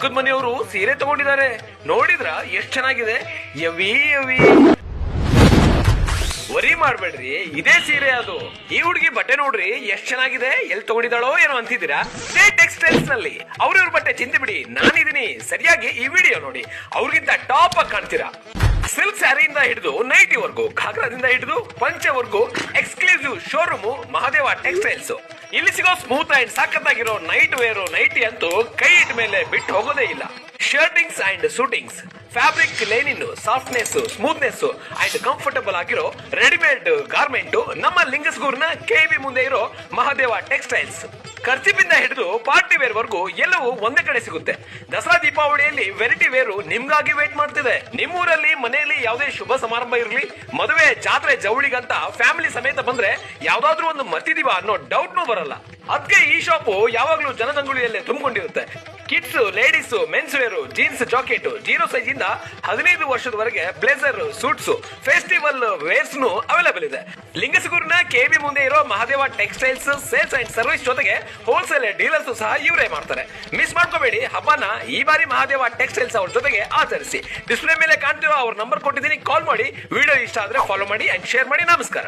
ಪಕ್ಕದ ಮನೆಯವರು ಸೀರೆ ತಗೊಂಡಿದ್ದಾರೆ. ನೋಡಿದ್ರ? ಎಷ್ಟ್ ಚೆನ್ನಾಗಿದೆ? ಯವಿ ಯವಿ. ವರಿ ಮಾಡ್ಬೇಡ್ರಿ. ಇದೇ ಸೀರೆ ಅದು. ಈ ಹುಡುಗಿ ಬಟ್ಟೆ ನೋಡ್ರಿ, ಎಷ್ಟ್ ಚೆನ್ನಾಗಿದೆ? ಎಲ್ಲಿ ತಗೊಂಡಿದ್ದಾಳೋ ಏನೋ ಅಂತಿದ್ದೀರಾ? ಇದೇ ಟೆಕ್ಸ್ಟೈಲ್ಸ್ನಲ್ಲಿ ಅವ್ರಿವ್ರ ಬಟ್ಟೆ ಚಿಂತೆ ಬಿಡಿ. ನಾನಿದೀನಿ ಸರಿಯಾಗಿ ಈ ವಿಡಿಯೋ ನೋಡಿ. ಅವ್ರಿಗಿಂತ ಟಾಪ್ ಆಗಿ ಕಾಣ್ತೀರಾ? ಸಿಲ್ಕ್ ಸ್ಯಾರಿಯಿಂದ ಹಿಡಿದು ನೈಟಿ ವರ್ಗು, ಘಾಗ್ರಾದಿಂದ ಹಿಡಿದು ಪಂಚವರ್ಗು ಎಕ್ಸ್ಕ್ಲೂಸಿವ್ ಶೋರೂಮು, ಮಹಾದೇವ ಟೆಕ್ಸ್ಟೈಲ್ಸ್. ಇಲ್ಲಿ ಸಿಗೋ ಸ್ಮೂತ್ ಅಂಡ್ ಸಾಕತ್ತಾಗಿರೋ ನೈಟ್ ವೇರು ನೈಟಿ ಅಂತೂ ಕೈ ಇಟ್ಟ ಮೇಲೆ ಬಿಟ್ಟು ಹೋಗೋದೇ ಇಲ್ಲ. Shirtings and suitings fabric linen softness smoothness and comfortable ಆಗಿರೋ ರೆಡಿಮೇಡ್ ಗಾರ್ಮೆಂಟ್ ನಮ್ಮ ಲಿಂಗಸ್ಗೂರ್ನ ಕೆವಿ ಮುಂದೆ ಇರೋ ಮಹಾದೇವ ಟೆಕ್ಸ್ಟೈಲ್ಸ್ ಖರ್ಚಿಪಿಂದ ಹಿಡಿದು ಪಾರ್ಟಿ ವೇರ್ ವರ್ಗೂ ಎಲ್ಲವೂ ಒಂದೇ ಕಡೆ ಸಿಗುತ್ತೆ. ದಸರಾ ದೀಪಾವಳಿಯಲ್ಲಿ ವೆರೈಟಿ ವೇರು ನಿಮ್ಗಾಗಿ ವೇಟ್ ಮಾಡ್ತಿದೆ. ನಿಮ್ಮೂರಲ್ಲಿ ಮನೆಯಲ್ಲಿ ಯಾವುದೇ ಶುಭ ಸಮಾರಂಭ ಇರಲಿ, ಮದುವೆ, ಜಾತ್ರೆ, ಜವಳಿಗಂತ ಫ್ಯಾಮಿಲಿ ಸಮೇತ ಬಂದ್ರೆ ಯಾವ್ದಾದ್ರೂ ಒಂದು ಮತ್ತಿದೀವ ಅನ್ನೋ ಡೌಟ್ನೂ ಬರಲ್ಲ. ಅದಕ್ಕೆ ಈ ಶಾಪು ಯಾವಾಗ್ಲೂ ಜನಜಂಗುಳಿಯಲ್ಲೇ ತುಂಬಿಕೊಂಡಿರುತ್ತೆ. Kids ladies mens wear jeans jacket zero size ಇಂದ ಹದಿನೈದು ವರ್ಷದವರೆಗೆ blazer suits festival wears available ಇದೆ. ಲಿಂಗಸಗೂರಿನ ಕೆಬಿ ಮುಂದೆ ಇರೋ Mahadeva textiles sales and service ಜೊತೆಗೆ ಹೋಲ್ಸೇಲ್ ಡೀಲರ್ಸ್ ಸಹ ಇವರೇ ಮಾಡ್ತಾರೆ. ಮಿಸ್ ಮಾಡ್ಕೋಬೇಡಿ, ಹಬ್ಬನ ಈ ಬಾರಿ ಮಹಾದೇವ ಟೆಕ್ಸ್ಟೈಲ್ಸ್ ಅವ್ರ ಜೊತೆಗೆ ಆಚರಿಸಿ. ಡಿಸ್ಪ್ಲೇ ಮೇಲೆ ಕಾಣ್ತಿರೋ ಅವ್ರ ನಂಬರ್ ಕೊಟ್ಟಿದ್ದೀನಿ ಕಾಲ್ ಮಾಡಿ. ವಿಡಿಯೋ ಇಷ್ಟ ಆದ್ರೆ ಫಾಲೋ ಮಾಡಿ ಅಂಡ್ ಶೇರ್ ಮಾಡಿ. ನಮಸ್ಕಾರ.